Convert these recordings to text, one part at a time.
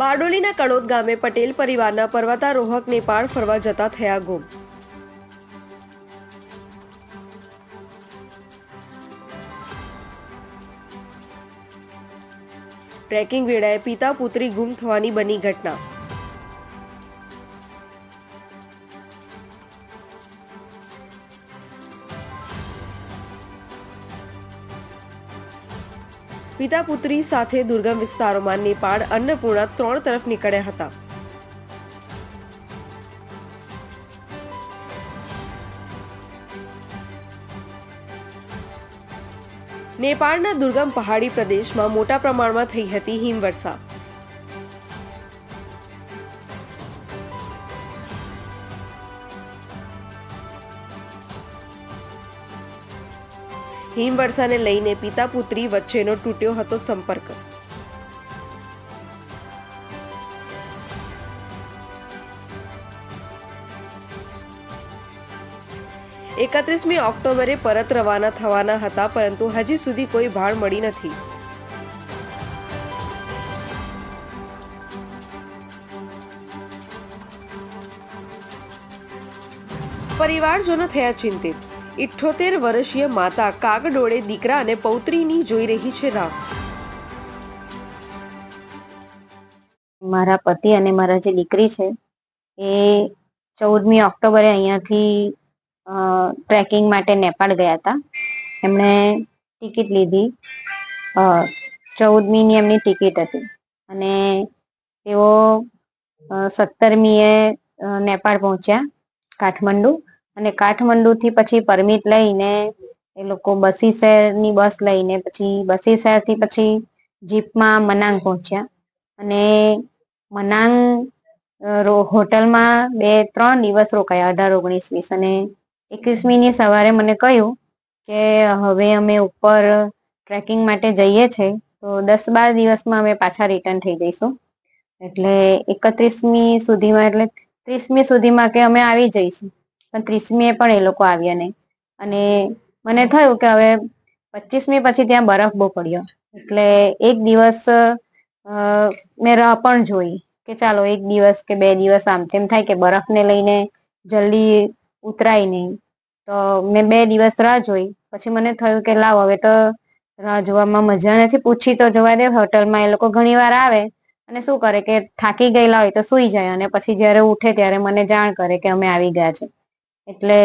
બારડોલીના કડોદ ગામે પટેલ પરિવારના પર્વતારોહક નેપાળ ફરવા જતા થયા ગુમ. ટ્રેકિંગ વેળાએ પિતા પુત્રી ગુમ થવાની બની ઘટના. પિતા પુત્રી સાથે દુર્ગમ વિસ્તારોમાં નેપાળ અન્નપૂર્ણા ત્રણ તરફ નીકળ્યા હતા. નેપાળના દુર્ગમ પહાડી પ્રદેશમાં મોટા પ્રમાણમાં થઈ હતી હિમવર્ષા. હિમવર્ષાને લઈને પિતા પુત્રી વચ્ચેનો તૂટ્યો હતો સંપર્ક. એકત્રીસમી ઓક્ટોબરે પરત રવાના થવાના હતા, પરંતુ હજી સુધી કોઈ ભાળ મળી નથી. પરિવારજનો થયા ચિંતિત. ઇઠ્ઠોતેર વર્ષીય માતા કાગડોળે દીકરા અને પૌત્રીની જોઈ રહી છે રાહ. મારા પતિ અને મારા જે દીકરી છે, એ ચૌદમી ઓક્ટોબરે અહીંયાથી ટ્રેકિંગ માટે નેપાળ ગયા હતા. એમણે ટિકિટ લીધી. ચૌદમીની એમની ટિકિટ હતી. અને તેઓ સત્તરમીએ નેપાળ પહોંચ્યા, કાઠમંડુ. અને કાઠમંડુથી પછી પરમિટ લઈને એ લોકો બસી શહેરની બસ લઈને પછી બસી શહેરથી પછી જીપમાં મનાંગ પહોંચ્યા. અને મનાંગ હોટલમાં બે, ત્રણ દિવસ રોકાયા, અઢાર, ઓગણીસ, વીસ. અને એકવીસમીની સવારે મને કહ્યું કે હવે અમે ઉપર ટ્રેકિંગ માટે જઈએ છીએ તો દસ બાર દિવસમાં અમે પાછા રિટર્ન થઈ જઈશું. એટલે એકત્રીસમી સુધીમાં, એટલે ત્રીસમી સુધીમાં કે અમે આવી જઈશું. પણ ત્રીસમીએ પણ એ લોકો આવ્યા નહીં. અને મને થયું કે હવે પચીસમી પછી ત્યાં બરફ બહુ પડ્યો. એટલે એક દિવસ મેં રાહ પણ જોઈ કે ચાલો એક દિવસ કે બે દિવસ આમ તેમ થાય કે બરફને લઈને જલ્દી ઉતરાય નહીં. તો મેં બે દિવસ રાહ જોઈ. પછી મને થયું કે લાવ હવે તો રાહ જોવામાં મજા નથી. પૂછી તો જવા દે, હોટલમાં એ લોકો ઘણી વાર આવે અને શું કરે કે થાકી ગયેલા હોય તો સુઈ જાય અને પછી જ્યારે ઉઠે ત્યારે મને જાણ કરે કે અમે આવી ગયા છે. એટલે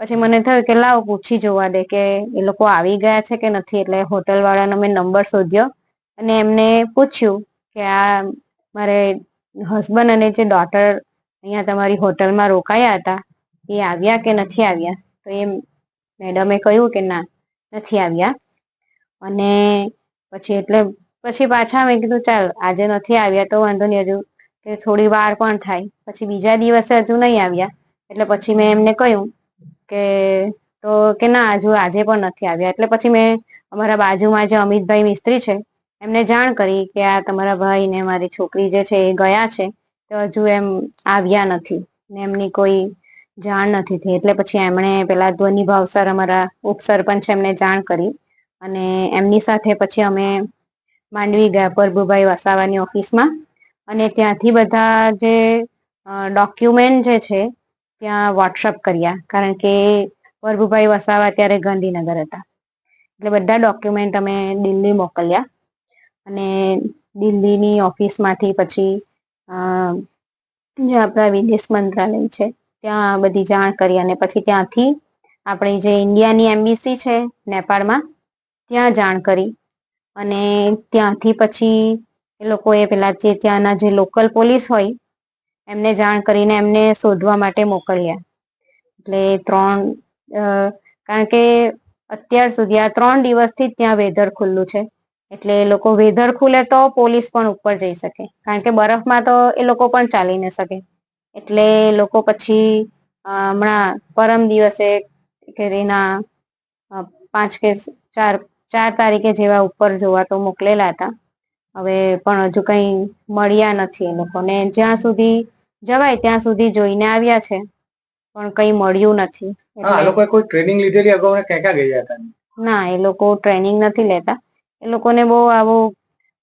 પછી મને થયું કે લાવ પૂછી જોવા દે કે એ લોકો આવી ગયા છે કે નથી. એટલે હોટલ વાળાનો મેં નંબર શોધ્યો અને એમને પૂછ્યું કે આ મારે હસબન્ડ અને જે ડોટર અહીંયા તમારી હોટલમાં રોકાયા હતા, એ આવ્યા કે નથી આવ્યા? તો એ મેડમે કહ્યું કે ના, નથી આવ્યા. અને પછી એટલે પછી પાછા મેં કીધું, ચાલ, આજે નથી આવ્યા તો વાંધો નહીં, હજુ કે થોડી વાર પણ થાય. પછી બીજા દિવસે હજુ નહીં આવ્યા. એટલે પછી મેં એમને કહ્યું કે, તો કે ના, હજુ આજે પણ નથી આવ્યા. એટલે પછી મેં અમારા બાજુમાં જે અમિતભાઈ મિસ્ત્રી છે, એમને જાણ કરી કે આ તમારા ભાઈ ને મારી છોકરી જે છે એ ગયા છે, તો હજુ એમ આવ્યા નથી ને એમની કોઈ જાણ નથી થઈ. એટલે પછી એમણે પેલા ધ્વનિ ભાવસર અમારા ઉપસરપંચ એમને જાણ કરી અને એમની સાથે પછી અમે માંડવી ગયા પ્રભુભાઈ વસાવાની ઓફિસમાં. અને ત્યાંથી બધા જે ડોક્યુમેન્ટ જે છે ત્યાં વોટ્સઅપ કર્યા. કારણ કે પ્રભુભાઈ વસાવા ત્યારે ગાંધીનગર હતા. એટલે બધા ડોક્યુમેન્ટ અમે દિલ્હી મોકલ્યા. અને દિલ્હીની ઓફિસમાંથી પછી જે આપણા વિદેશ મંત્રાલય છે, ત્યાં બધી જાણ કરી અને પછી ત્યાંથી આપણી જે ઇન્ડિયાની એમ્બેસી છે, નેપાળમાં, ત્યાં જાણ કરી. અને ત્યાંથી પછી એ લોકોએ પેલા જે ત્યાંના જે લોકલ પોલીસ હોય એમને જાણ કરીને એમને શોધવા માટે મોકલ્યા. એટલે ત્રણ કારણ કે અત્યાર સુધી આ ત્રણ દિવસથી ત્યાં વેધર ખુલ્લું છે. એટલે એ લોકો વેધર ખુલે તો પોલીસ પણ ઉપર જઈ શકે. કારણ કે બરફમાં તો એ લોકો પણ ચાલી ન શકે. એટલે લોકો પછી હમણાં પરમ દિવસે કે એના પાંચ કે ચાર ચાર તારીખે જેવા ઉપર જોવા તો મોકલેલા હતા. હવે પણ હજુ કંઈ મળ્યા નથી એ લોકોને. જ્યાં સુધી જવાય ત્યાં સુધી જોઈને આવ્યા છે. પણ કંઈ મળ્યું નથી. હા આ લોકોએ કોઈ ટ્રેનિંગ લીધેલી અગાઉ ક્યાં ક્યાં ગયા હતા? ના એ લોકો ટ્રેનિંગ નથી લેતા. એ લોકોને બહુ આવો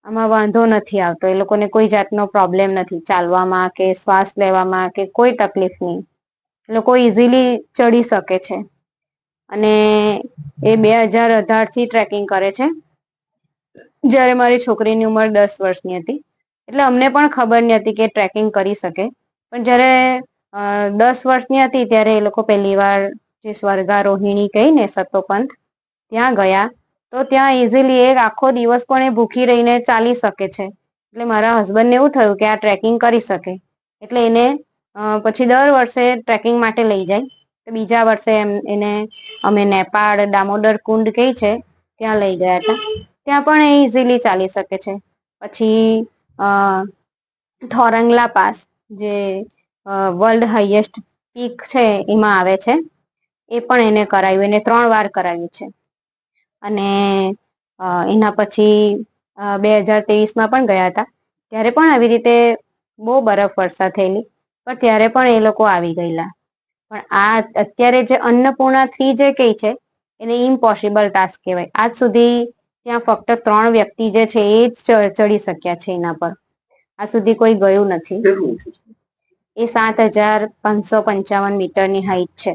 આમાં વાંધો નથી આવતો. એ લોકોને કોઈ જાતનો પ્રોબ્લેમ નથી ચાલવામાં કે શ્વાસ લેવામાં કે કોઈ તકલીફ નહીં. એ લોકો ઇઝીલી ચડી શકે છે. અને એ બે હજાર અઢારથી ટ્રેકિંગ કરે છે. જ્યારે મારી છોકરીની ઉંમર દસ વર્ષની હતી. એટલે અમને પણ ખબર નહીં હતી કે ટ્રેકિંગ કરી શકે. પણ જ્યારે દસ વર્ષની હતી ત્યારે એ લોકો પહેલી વાર જે સ્વર્ગારોહિણી કહીને સતોપંથ ત્યાં ગયા, તો ત્યાં ઇઝીલી એક આખો દિવસ પણ એ ભૂખી રહીને ચાલી શકે છે. એટલે મારા હસબન્ડને એવું થયું કે આ ટ્રેકિંગ કરી શકે. એટલે એને પછી દર વર્ષે ટ્રેકિંગ માટે લઈ જાય. તો બીજા વર્ષે એમ, એને અમે નેપાળ, દામોદર કુંડ કઈ છે, ત્યાં લઈ ગયા હતા. ત્યાં પણ એ ઇઝીલી ચાલી શકે છે. પછી થોરંગલા પાસ. જે વર્લ્ડ હાઈએસ્ટ પીક છે એમાં આવે છે, એ પણ એને કરાવ્યું, એને ત્રણ વાર કરાવ્યું છે. અને એના પછી બે હજાર ત્રેવીસમાં પણ ગયા હતા. ત્યારે પણ આવી રીતે બહુ બરફ વર્ષા થયેલી, પણ ત્યારે પણ એ લોકો આવી ગયેલા. પણ આ અત્યારે જે અન્નપૂર્ણા થ્રી જે કઈ છે, એને ઇમ્પોસિબલ ટાસ્ક કહેવાય. આજ સુધી ત્યાં ફક્ત ત્રણ વ્યક્તિ જે છે એ જ ચડી શક્યા છે એના પર. આજ સુધી કોઈ ગયું નથી? એ સાત હજાર પાંચસો પંચાવન મીટરની હાઈટ છે.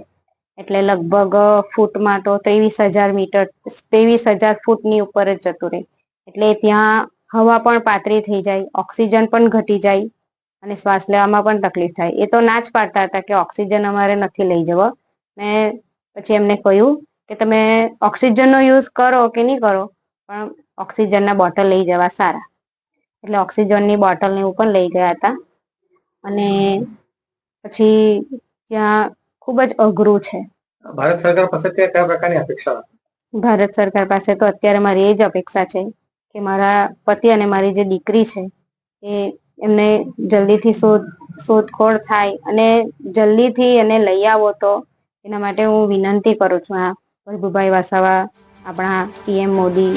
એટલે લગભગ ફૂટમાં તો ત્રેવીસ હજાર મીટર ત્રેવીસ હજાર ફૂટની ઉપર જ જતું રહે. એટલે ત્યાં હવા પણ પાતળી થઈ જાય ઓક્સિજન પણ ઘટી જાય અને શ્વાસ લેવામાં પણ તકલીફ થાય. એ તો ના જ પાડતા હતા કે ઓક્સિજન અમારે નથી લઈ જવો. મેં પછી એમને કહ્યું કે તમે ઓક્સિજનનો યુઝ કરો કે નહીં કરો પણ ઓક્સિજનના બોટલ લઈ જવા સારા. એટલે ઓક્સિજનની બોટલ ને એવું પણ લઈ ગયા હતા. અને પછી ત્યાં ખૂબ જ અઘરું છે. ભારત સરકાર પાસે કયા પ્રકારની અપેક્ષા ભારત સરકાર પાસે તો અત્યારે મારી એ જ અપેક્ષા છે કે મારા પતિ અને મારી જે દીકરી છે એ એમને જલ્દીથી શોધ શોધખોળ થાય અને જલ્દીથી એને લઈ આવો તો એના માટે હું વિનંતી કરું છું આ પ્રભુભાઈ વસાવા આપણા પીએમ મોદી